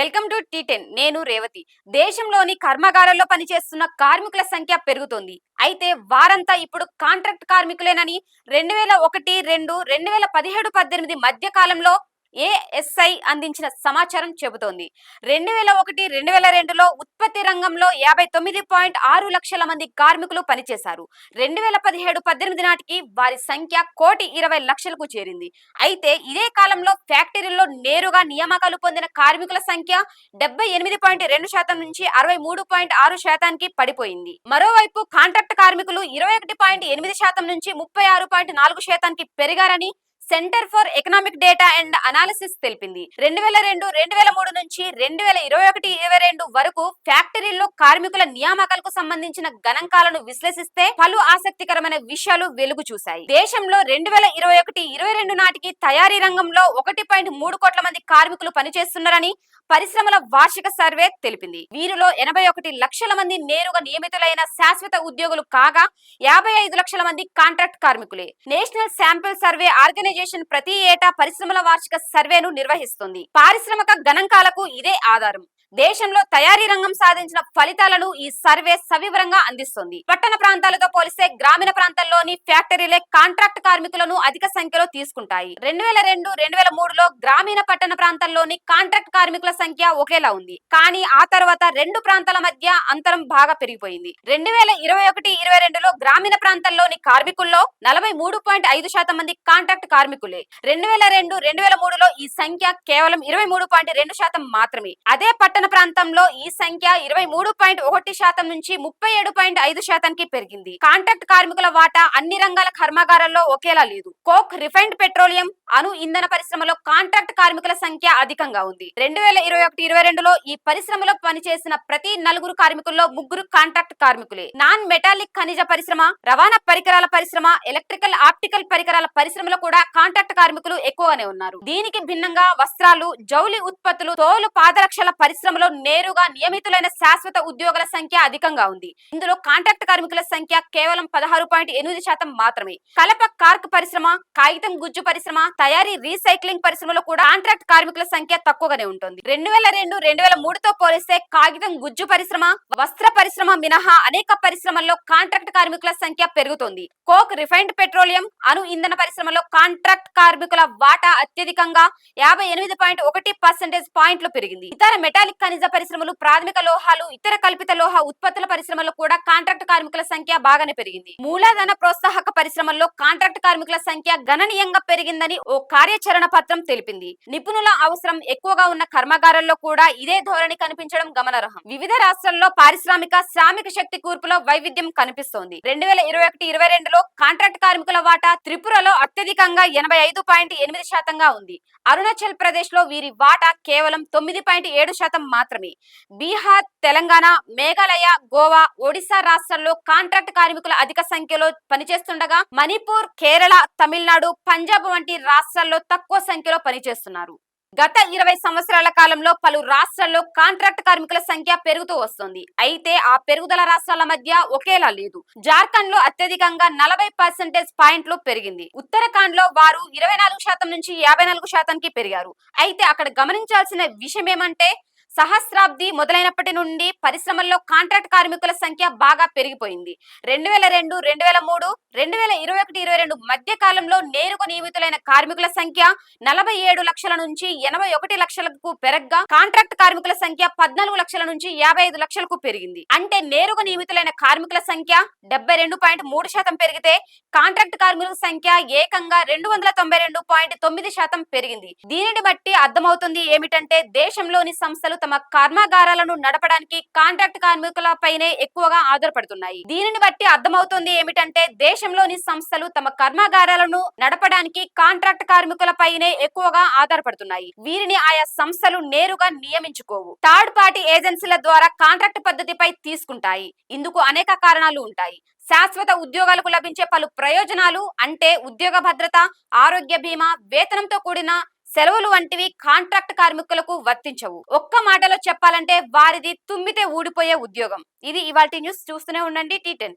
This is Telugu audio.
Welcome to tea ten. నేను రేవతి. దేశంలోని కర్మాగారాల్లో పనిచేస్తున్న కార్మికుల సంఖ్య పెరుగుతోంది. అయితే వారంతా ఇప్పుడు కాంట్రాక్ట్ కార్మికులేనని రెండు వేల ఒకటి రెండు రెండు వేల పదిహేడు పద్దెనిమిది మధ్య కాలంలో ఏఎస్ఐ అందించిన సమాచారం చెబుతోంది. రెండు వేల ఒకటి రెండు వేల రెండులో ఉత్పత్తి రంగంలో యాభై తొమ్మిది పాయింట్ ఆరు లక్షల మంది కార్మికులు పనిచేశారు. రెండు వేల పదిహేడు పద్దెనిమిది నాటికి వారి సంఖ్య కోటి ఇరవై లక్షలకు చేరింది. అయితే ఇదే కాలంలో ఫ్యాక్టరీల్లో నేరుగా నియామకాలు పొందిన కార్మికుల సంఖ్య డెబ్బై ఎనిమిది పాయింట్ రెండు శాతం నుంచి అరవై మూడు పాయింట్ ఆరు శాతానికి పడిపోయింది. మరోవైపు కాంట్రాక్ట్ కార్మికులు ఇరవై ఒకటి పాయింట్ ఎనిమిది శాతం నుంచి ముప్పై ఆరు పాయింట్ నాలుగు శాతానికి పెరిగారని centre for economic data and analysis తెలిపింది. రెండు వేల రెండు రెండు వేల మూడు నుంచి రెండు వేల ఇరవై ఒకటి ఇరవై రెండు వరకు ఫ్యాక్టరీల్లో కార్మికుల నియామకాలకు సంబంధించిన గణాంకాలను విశ్లేషిస్తే పలు ఆసక్తికరమైన విషయాలు వెలుగు చూశాయి. దేశంలో రెండు వేల ఇరవై ఒకటి ఇరవై రెండు నాటికి తయారీ రంగంలో ఒకటి పాయింట్ మూడు కోట్ల మంది కార్మికులు పనిచేస్తున్నారని పరిశ్రమల వార్షిక సర్వే తెలిపింది. వీరిలో ఎనభై ఒకటి లక్షల మంది నేరుగా నియమితులైన శాశ్వత ఉద్యోగులు కాగా యాభై ఐదు లక్షల మంది కాంట్రాక్ట్ కార్మికులే. నేషనల్ శాంపిల్ సర్వే ఆర్గనైజేషన్ ప్రతి ఏటా పరిశ్రమల వార్షిక సర్వేను నిర్వహిస్తుంది. పారిశ్రామిక గణాంకాలకు ఇదే ఆధారం. దేశంలో తయారీ రంగం సాధించిన ఫలితాలను ఈ సర్వే సవివరంగా అందిస్తుంది. పట్టణ ప్రాంతాలతో పోలిస్తే గ్రామీణ ప్రాంతాల్లోని ఫ్యాక్టరీలే కాంట్రాక్ట్ కార్మికులను అధిక సంఖ్యలో తీసుకుంటాయి. రెండు వేల రెండు రెండు వేల మూడులో గ్రామీణ పట్టణ ప్రాంతాల్లోని కాంట్రాక్ట్ కార్మికుల సంఖ్య ఒకేలా ఉంది. కానీ ఆ తర్వాత రెండు ప్రాంతాల మధ్య అంతరం బాగా పెరిగిపోయింది. రెండు వేల ఇరవై ఒకటి ఇరవై రెండులో గ్రామీణ ప్రాంతాల్లోని కార్మికుల్లో నలభై మూడు పాయింట్ ఐదు శాతం మంది కాంట్రాక్ట్ కార్మికులే. రెండు వేల రెండు రెండు వేల మూడులో ఈ సంఖ్య కేవలం ఇరవై మూడు పాయింట్ రెండు శాతం మాత్రమే. అదే పట్టణ ప్రాంతంలో ఈ సంఖ్య ఇరవై మూడు పాయింట్ ఒకటి శాతం నుంచి ముప్పై ఏడు పాయింట్ ఐదు శాతానికి పెరిగింది. కాంట్రాక్ట్ కార్మికుల వాటా అన్ని రంగాల కర్మాగారాల్లో ఒకేలా లేదు. కోక్ రిఫైన్డ్ పెట్రోలియం అణు ఇంధన పరిశ్రమలో కాంట్రాక్ట్ కార్మికుల సంఖ్య అధికంగా ఉంది. రెండు వేల ఇరవై ఒకటి ఇరవై రెండులో ఈ పరిశ్రమలో పనిచేసిన ప్రతి నలుగురు కార్మికుల్లో ముగ్గురు కాంట్రాక్ట్ కార్మికులే. నాన్ మెటాలిక్ ఖనిజ పరిశ్రమ రవాణా పరికరాల పరిశ్రమ ఎలక్ట్రికల్ ఆప్టికల్ పరికరాల పరిశ్రమలో కూడా కాంట్రాక్ట్ కార్మికులు ఎక్కువగానే ఉన్నారు. దీనికి భిన్నంగా వస్త్రాలు జౌలి ఉత్పత్తులు తోలు పాదరక్షల పరిశ్రమ పరిశ్రమలో నేరుగా నియమితులైన శాశ్వత ఉద్యోగుల సంఖ్య అధికంగా ఉంది. ఇందులో కాంట్రాక్ట్ కార్మికుల సంఖ్య కేవలం పదహారు పాయింట్ ఎనిమిది శాతం మాత్రమే. కలప కార్క్ పరిశ్రమ కాగితం గుజ్జు పరిశ్రమ తయారీ రీసైక్లింగ్ పరిశ్రమలో కూడా కాంట్రాక్ట్ కార్మికుల సంఖ్య తక్కువగానే ఉంటుంది. రెండు వేల రెండు రెండు వేల మూడుతో పోలిస్తే కాగితం గుజ్జు పరిశ్రమ వస్త్ర పరిశ్రమ మినహా అనేక పరిశ్రమల్లో కాంట్రాక్ట్ కార్మికుల సంఖ్య పెరుగుతోంది. కోక్ రిఫైన్డ్ పెట్రోలియం అణు ఇంధన పరిశ్రమలో కాంట్రాక్ట్ కార్మికుల వాటా అత్యధికంగా యాభై ఎనిమిది పాయింట్ ఒకటి పర్సెంటేజ్ పాయింట్లు పెరిగింది. ఇతర మెటాలిక్ ఖనిజ పరిశ్రమలు ప్రాథమిక లోహాలు ఇతర కల్పిత లోహ ఉత్పత్తుల పరిశ్రమలో కూడా కాంట్రాక్ట్ కార్మికుల సంఖ్య బాగానే పెరిగింది. మూలధన ప్రోత్సాహక పరిశ్రమల్లో కాంట్రాక్ట్ కార్మికుల సంఖ్య గణనీయంగా పెరిగిందని ఓ కార్యాచరణ పత్రం తెలిపింది. నిపుణుల అవసరం ఎక్కువగా ఉన్న కర్మాగారాల్లో కూడా ఇదే ధోరణి కనిపించడం గమనార్హం. వివిధ రాష్ట్రాల్లో పారిశ్రామిక శ్రామిక శక్తి కూర్పులో వైవిధ్యం కనిపిస్తోంది. రెండు వేల ఇరవై ఒకటి ఇరవై రెండులో కాంట్రాక్ట్ కార్మికుల వాటా త్రిపురలో అత్యధికంగా ఎనభై ఐదు పాయింట్ ఎనిమిది శాతంగా ఉంది. అరుణాచల్ ప్రదేశ్లో వీరి వాటా కేవలం తొమ్మిది పాయింట్ ఏడు శాతం మాత్రమే. బీహార్ తెలంగాణ మేఘాలయ గోవా ఒడిశా రాష్ట్రాల్లో కాంట్రాక్ట్ కార్మికులు అధిక సంఖ్యలో పనిచేస్తుండగా మణిపూర్ కేరళ తమిళనాడు పంజాబ్ వంటి రాష్ట్రాల్లో తక్కువ సంఖ్యలో పనిచేస్తున్నారు. గత ఇరవై సంవత్సరాల కాలంలో పలు రాష్ట్రాల్లో కాంట్రాక్ట్ కార్మికుల సంఖ్య పెరుగుతూ వస్తుంది. అయితే ఆ పెరుగుదల రాష్ట్రాల మధ్య ఒకేలా లేదు. జార్ఖండ్లో అత్యధికంగా నలభై పర్సెంటేజ్ పాయింట్లు పెరిగింది. ఉత్తరాఖండ్లో వారు ఇరవై నాలుగు శాతం నుంచి యాభై నాలుగు శాతానికి పెరిగారు. అయితే అక్కడ గమనించాల్సిన విషయం ఏమంటే సహస్రాబ్ది మొదలైనప్పటి నుండి పరిశ్రమల్లో కాంట్రాక్ట్ కార్మికుల సంఖ్య బాగా పెరిగిపోయింది. రెండు వేల రెండు రెండు వేల మూడు రెండు వేల ఇరవై ఒకటి ఇరవై రెండు మధ్య కాలంలో నేరుగా నియమితులైన కార్మికుల సంఖ్య నలభై ఏడు లక్షల నుంచి ఎనభై ఒకటి లక్షలకు పెరగ్గా కాంట్రాక్ట్ కార్మికుల సంఖ్య పద్నాలుగు లక్షల నుంచి యాభై ఐదు లక్షలకు పెరిగింది. అంటే నేరుగా నియమితులైన కార్మికుల సంఖ్య డెబ్బై రెండు పాయింట్ మూడు శాతం పెరిగితే కాంట్రాక్ట్ కార్మికుల సంఖ్య ఏకంగా రెండు వందల తొంభై రెండు పాయింట్ తొమ్మిది శాతం పెరిగింది. దీనిని బట్టి అర్థమవుతుంది ఏమిటంటే దేశంలోని సంస్థలు తమ కర్మాగారాలను నడపడానికి కాంట్రాక్ట్ కార్మికులపైనే ఎక్కువగా ఆధారపడుతున్నాయి. దీనిని బట్టి అర్థమవుతుంది ఏమిటంటే దేశంలోని సంస్థలు తమ కర్మాగారాలను నడపడానికి కాంట్రాక్ట్ కార్మికులపైనే ఎక్కువగా ఆధారపడుతున్నాయి. వీరిని ఆయా సంస్థలు నేరుగా నియమించుకోవు. థర్డ్ పార్టీ ఏజెన్సీల ద్వారా కాంట్రాక్ట్ పద్ధతిపై తీసుకుంటాయి. ఇందుకు అనేక కారణాలు ఉంటాయి. శాశ్వత ఉద్యోగాలకు లభించే పలు ప్రయోజనాలు అంటే ఉద్యోగ భద్రత ఆరోగ్య బీమా వేతనంతో కూడిన సెలవులు వంటివి కాంట్రాక్ట్ కార్మికులకు వర్తించవు. ఒక్క మాటలో చెప్పాలంటే వారిది తుమ్మితే ఊడిపోయే ఉద్యోగం. ఇది ఇవాటి న్యూస్ చూస్తూనే ఉండండి టీ టెన్.